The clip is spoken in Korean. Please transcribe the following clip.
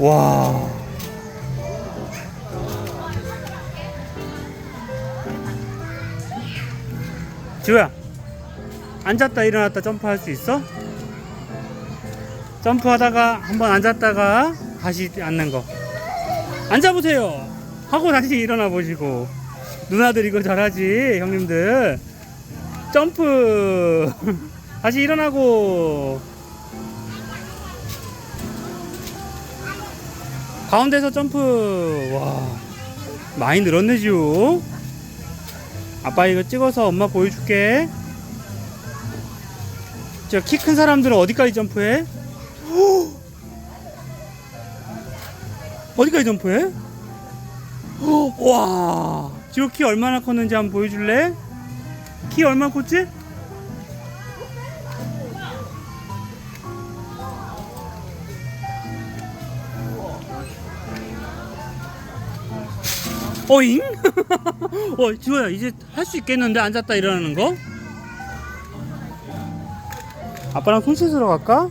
와. 지호야, 앉았다 일어났다 점프할 수 있어? 점프하다가 한번 앉았다가 다시 앉는 거. 앉아보세요. 하고 다시 일어나 보시고. 누나들 이거 잘하지, 형님들. 점프. 다시 일어나고. 가운데서 점프. 와. 많이 늘었네, 지우. 아빠 이거 찍어서 엄마 보여줄게. 저 키 큰 사람들은 어디까지 점프해? 어디까지 점프해? 와, 지호 키 얼마나 컸는지 한번 보여줄래? 키 얼마나 컸지? 어잉? 어, 지호야, 이제 할 수 있겠는데? 앉았다 일어나는 거? 아빠랑 손 씻으러 갈까?